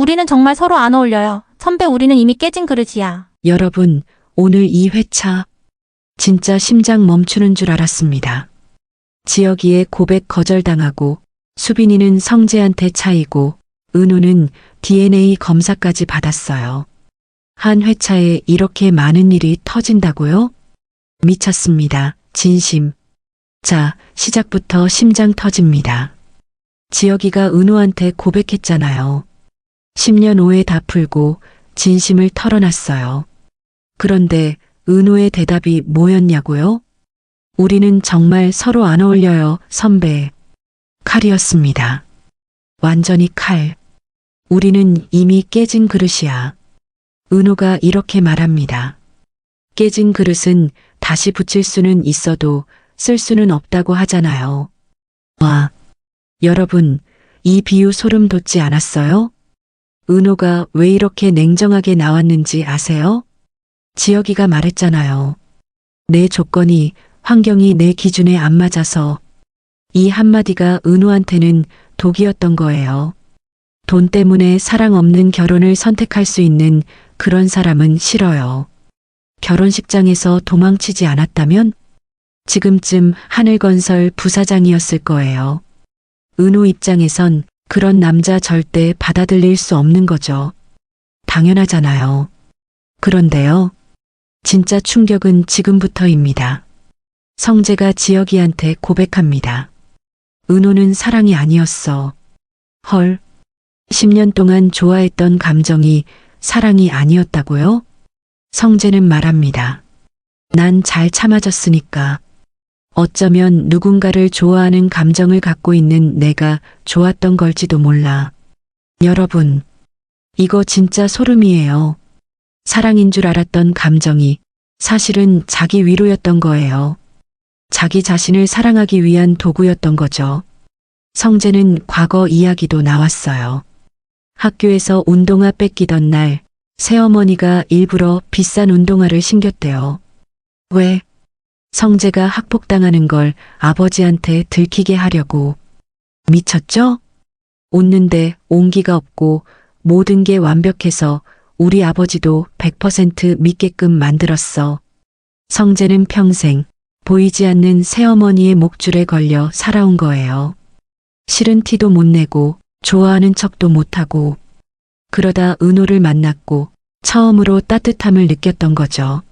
우리는 정말 서로 안 어울려요. 선배, 우리는 이미 깨진 그릇이야. 여러분, 오늘 이 회차 진짜 심장 멈추는 줄 알았습니다. 지혁이의 고백 거절당하고 수빈이는 성재한테 차이고 은우는 DNA 검사까지 받았어요. 한 회차에 이렇게 많은 일이 터진다고요? 미쳤습니다. 진심. 자, 시작부터 심장 터집니다. 지혁이가 은우한테 고백했잖아요. 10년 후에 다 풀고 진심을 털어놨어요. 그런데 은우의 대답이 뭐였냐고요? 우리는 정말 서로 안 어울려요, 선배. 칼이었습니다. 완전히 칼. 우리는 이미 깨진 그릇이야. 은우가 이렇게 말합니다. 깨진 그릇은 다시 붙일 수는 있어도 쓸 수는 없다고 하잖아요. 와, 여러분, 이 비유 소름 돋지 않았어요? 은호가 왜 이렇게 냉정하게 나왔는지 아세요? 지혁이가 말했잖아요. 내 조건이, 환경이 내 기준에 안 맞아서 이 한마디가 은호한테는 독이었던 거예요. 돈 때문에 사랑 없는 결혼을 선택할 수 있는 그런 사람은 싫어요. 결혼식장에서 도망치지 않았다면 지금쯤 하늘건설 부사장이었을 거예요. 은호 입장에선 그런 남자 절대 받아들일 수 없는 거죠. 당연하잖아요. 그런데요. 진짜 충격은 지금부터입니다. 성재가 지혁이한테 고백합니다. 은호는 사랑이 아니었어. 헐. 10년 동안 좋아했던 감정이 사랑이 아니었다고요? 성재는 말합니다. 난 잘 참아줬으니까. 어쩌면 누군가를 좋아하는 감정을 갖고 있는 내가 좋았던 걸지도 몰라. 여러분, 이거 진짜 소름이에요. 사랑인 줄 알았던 감정이 사실은 자기 위로였던 거예요. 자기 자신을 사랑하기 위한 도구였던 거죠. 성재는 과거 이야기도 나왔어요. 학교에서 운동화 뺏기던 날, 새어머니가 일부러 비싼 운동화를 신겼대요. 왜? 성재가 학폭당하는 걸 아버지한테 들키게 하려고. 미쳤죠? 웃는데 온기가 없고 모든 게 완벽해서 우리 아버지도 100% 믿게끔 만들었어. 성재는 평생 보이지 않는 새어머니의 목줄에 걸려 살아온 거예요. 싫은 티도 못 내고 좋아하는 척도 못하고 그러다 은호를 만났고 처음으로 따뜻함을 느꼈던 거죠.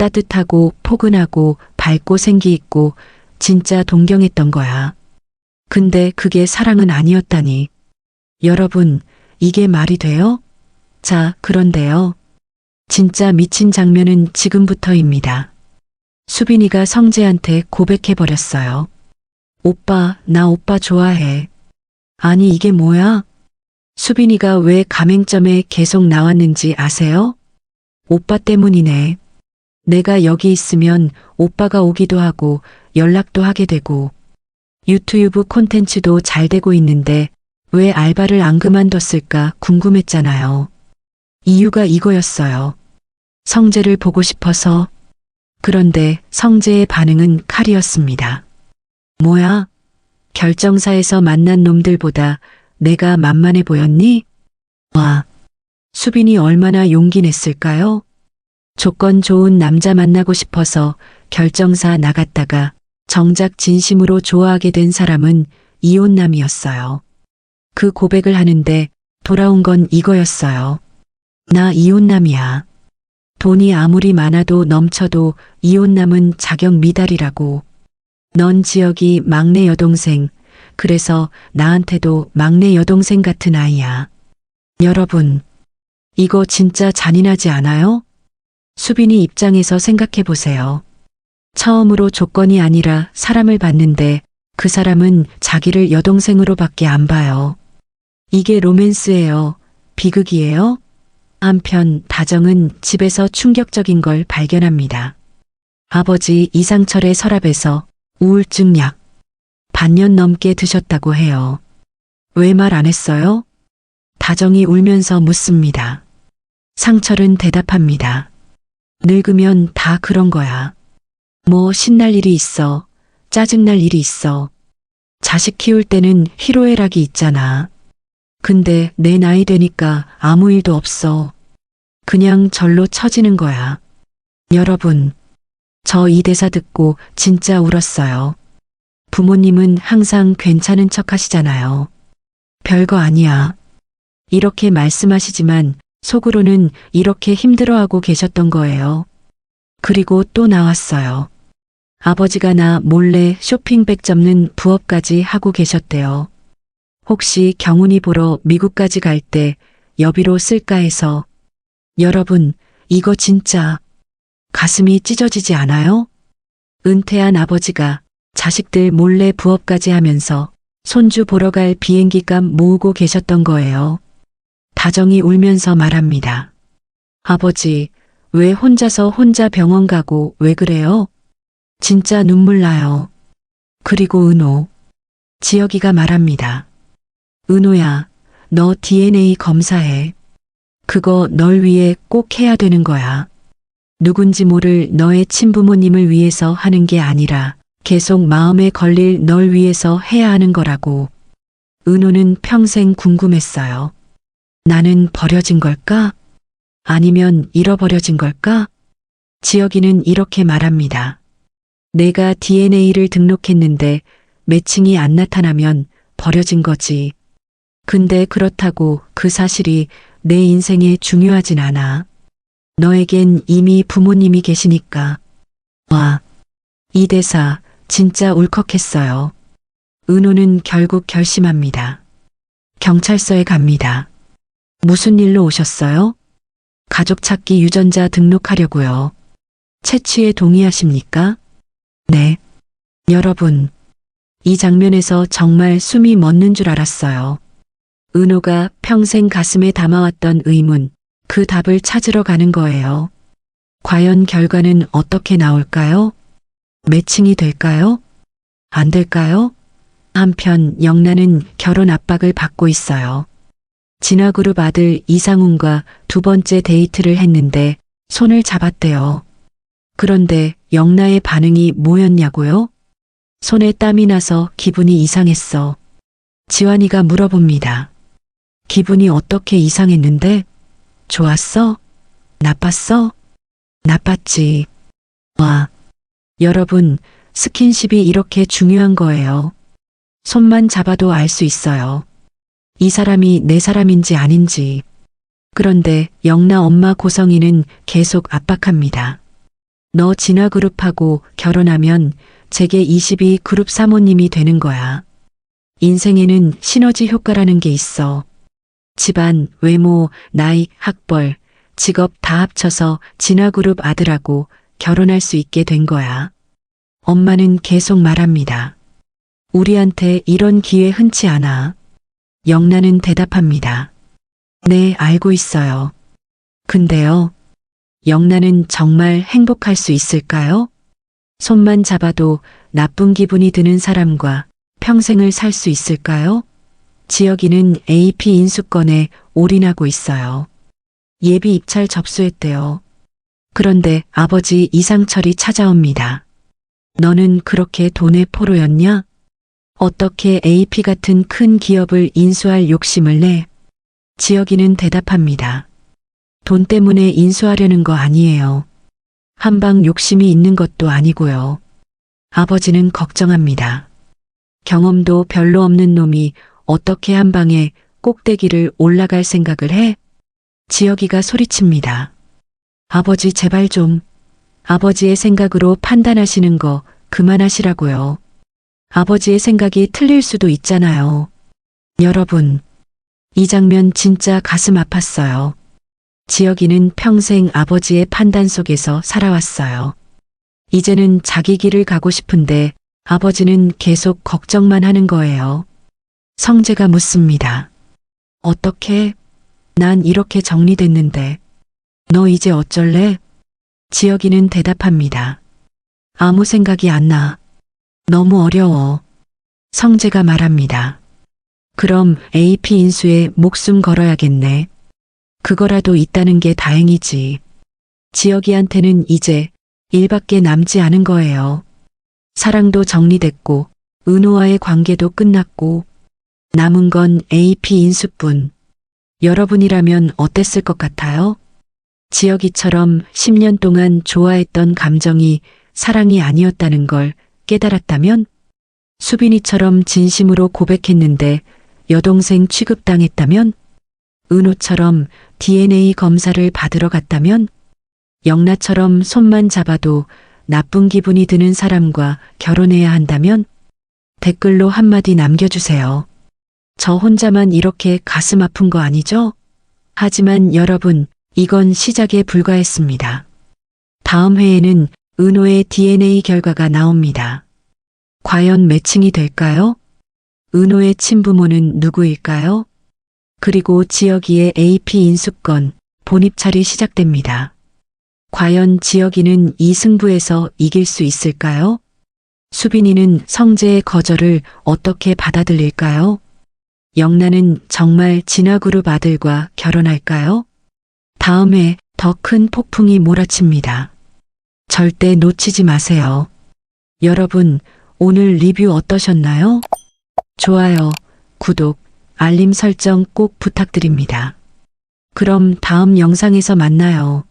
따뜻하고 포근하고 밝고 생기 있고 진짜 동경했던 거야. 근데 그게 사랑은 아니었다니. 여러분, 이게 말이 돼요? 자, 그런데요. 진짜 미친 장면은 지금부터입니다. 수빈이가 성재한테 고백해버렸어요. 오빠, 나 오빠 좋아해. 아니, 이게 뭐야? 수빈이가 왜 가맹점에 계속 나왔는지 아세요? 오빠 때문이네. 내가 여기 있으면 오빠가 오기도 하고 연락도 하게 되고 유튜브 콘텐츠도 잘 되고 있는데 왜 알바를 안 그만뒀을까 궁금했잖아요. 이유가 이거였어요. 성재를 보고 싶어서. 그런데 성재의 반응은 칼이었습니다. 뭐야? 결정사에서 만난 놈들보다 내가 만만해 보였니? 와, 수빈이 얼마나 용기 냈을까요? 조건 좋은 남자 만나고 싶어서 결정사 나갔다가 정작 진심으로 좋아하게 된 사람은 이혼남이었어요. 그 고백을 하는데 돌아온 건 이거였어요. 나 이혼남이야. 돈이 아무리 많아도 넘쳐도 이혼남은 자격 미달이라고. 넌 지역이 막내 여동생, 그래서 나한테도 막내 여동생 같은 아이야. 여러분, 이거 진짜 잔인하지 않아요? 수빈이 입장에서 생각해 보세요. 처음으로 조건이 아니라 사람을 봤는데 그 사람은 자기를 여동생으로밖에 안 봐요. 이게 로맨스예요. 비극이에요? 한편 다정은 집에서 충격적인 걸 발견합니다. 아버지 이상철의 서랍에서 우울증 약 반년 넘게 드셨다고 해요. 왜 말 안 했어요? 다정이 울면서 묻습니다. 상철은 대답합니다. 늙으면 다 그런 거야. 뭐 신날 일이 있어. 짜증날 일이 있어. 자식 키울 때는 희로애락이 있잖아. 근데 내 나이 되니까 아무 일도 없어. 그냥 절로 처지는 거야. 여러분, 저 이 대사 듣고 진짜 울었어요. 부모님은 항상 괜찮은 척 하시잖아요. 별거 아니야. 이렇게 말씀하시지만 속으로는 이렇게 힘들어하고 계셨던 거예요. 그리고 또 나왔어요. 아버지가 나 몰래 쇼핑백 접는 부업까지 하고 계셨대요. 혹시 경훈이 보러 미국까지 갈 때 여비로 쓸까 해서 여러분, 이거 진짜 가슴이 찢어지지 않아요? 은퇴한 아버지가 자식들 몰래 부업까지 하면서 손주 보러 갈 비행기값 모으고 계셨던 거예요. 다정이 울면서 말합니다. 아버지, 왜 혼자서 혼자 병원 가고 왜 그래요? 진짜 눈물 나요. 그리고 은호. 지혁이가 말합니다. 은호야, 너 DNA 검사해. 그거 널 위해 꼭 해야 되는 거야. 누군지 모를 너의 친부모님을 위해서 하는 게 아니라 계속 마음에 걸릴 널 위해서 해야 하는 거라고. 은호는 평생 궁금했어요. 나는 버려진 걸까? 아니면 잃어버려진 걸까? 지혁이는 이렇게 말합니다. 내가 DNA를 등록했는데 매칭이 안 나타나면 버려진 거지. 근데 그렇다고 그 사실이 내 인생에 중요하진 않아. 너에겐 이미 부모님이 계시니까. 와, 이 대사 진짜 울컥했어요. 은호는 결국 결심합니다. 경찰서에 갑니다. 무슨 일로 오셨어요? 가족 찾기 유전자 등록하려고요. 채취에 동의하십니까? 네. 여러분, 이 장면에서 정말 숨이 멎는 줄 알았어요. 은호가 평생 가슴에 담아왔던 의문, 그 답을 찾으러 가는 거예요. 과연 결과는 어떻게 나올까요? 매칭이 될까요? 안 될까요? 한편 영란은 결혼 압박을 받고 있어요. 진화그룹 아들 이상훈과 두 번째 데이트를 했는데 손을 잡았대요. 그런데 영나의 반응이 뭐였냐고요? 손에 땀이 나서 기분이 이상했어. 지환이가 물어봅니다. 기분이 어떻게 이상했는데? 좋았어? 나빴어? 나빴지. 와. 여러분, 스킨십이 이렇게 중요한 거예요. 손만 잡아도 알 수 있어요. 이 사람이 내 사람인지 아닌지. 그런데 영나 엄마 고성이는 계속 압박합니다. 너 진화그룹하고 결혼하면 제게 22 그룹 사모님이 되는 거야. 인생에는 시너지 효과라는 게 있어. 집안, 외모, 나이, 학벌, 직업 다 합쳐서 진화그룹 아들하고 결혼할 수 있게 된 거야. 엄마는 계속 말합니다. 우리한테 이런 기회 흔치 않아. 영란은 대답합니다. 네, 알고 있어요. 근데요. 영란은 정말 행복할 수 있을까요? 손만 잡아도 나쁜 기분이 드는 사람과 평생을 살 수 있을까요? 지혁이는 AP 인수권에 올인하고 있어요. 예비 입찰 접수했대요. 그런데 아버지 이상철이 찾아옵니다. 너는 그렇게 돈의 포로였냐? 어떻게 AP 같은 큰 기업을 인수할 욕심을 내? 지혁이는 대답합니다. 돈 때문에 인수하려는 거 아니에요. 한방 욕심이 있는 것도 아니고요. 아버지는 걱정합니다. 경험도 별로 없는 놈이 어떻게 한 방에 꼭대기를 올라갈 생각을 해? 지혁이가 소리칩니다. 아버지 제발 좀 아버지의 생각으로 판단하시는 거 그만하시라고요. 아버지의 생각이 틀릴 수도 있잖아요. 여러분, 이 장면 진짜 가슴 아팠어요. 지혁이는 평생 아버지의 판단 속에서 살아왔어요. 이제는 자기 길을 가고 싶은데 아버지는 계속 걱정만 하는 거예요. 성재가 묻습니다. 어떻게? 난 이렇게 정리됐는데. 너 이제 어쩔래? 지혁이는 대답합니다. 아무 생각이 안 나. 너무 어려워. 성재가 말합니다. 그럼 AP 인수에 목숨 걸어야겠네. 그거라도 있다는 게 다행이지. 지혁이한테는 이제 일밖에 남지 않은 거예요. 사랑도 정리됐고, 은호와의 관계도 끝났고, 남은 건 AP 인수뿐. 여러분이라면 어땠을 것 같아요? 지혁이처럼 10년 동안 좋아했던 감정이 사랑이 아니었다는 걸 깨달았다면? 수빈이처럼 진심으로 고백했는데 여동생 취급당했다면? 은호처럼 DNA 검사를 받으러 갔다면? 영나처럼 손만 잡아도 나쁜 기분이 드는 사람과 결혼해야 한다면? 댓글로 한마디 남겨주세요. 저 혼자만 이렇게 가슴 아픈 거 아니죠? 하지만 여러분, 이건 시작에 불과했습니다. 다음 회에는 은호의 DNA 결과가 나옵니다. 과연 매칭이 될까요? 은호의 친부모는 누구일까요? 그리고 지혁이의 AP 인수권 본입찰이 시작됩니다. 과연 지혁이는 이 승부에서 이길 수 있을까요? 수빈이는 성재의 거절을 어떻게 받아들일까요? 영란은 정말 진화그룹 아들과 결혼할까요? 다음에 더 큰 폭풍이 몰아칩니다. 절대 놓치지 마세요. 여러분, 오늘 리뷰 어떠셨나요? 좋아요, 구독, 알림 설정 꼭 부탁드립니다. 그럼 다음 영상에서 만나요.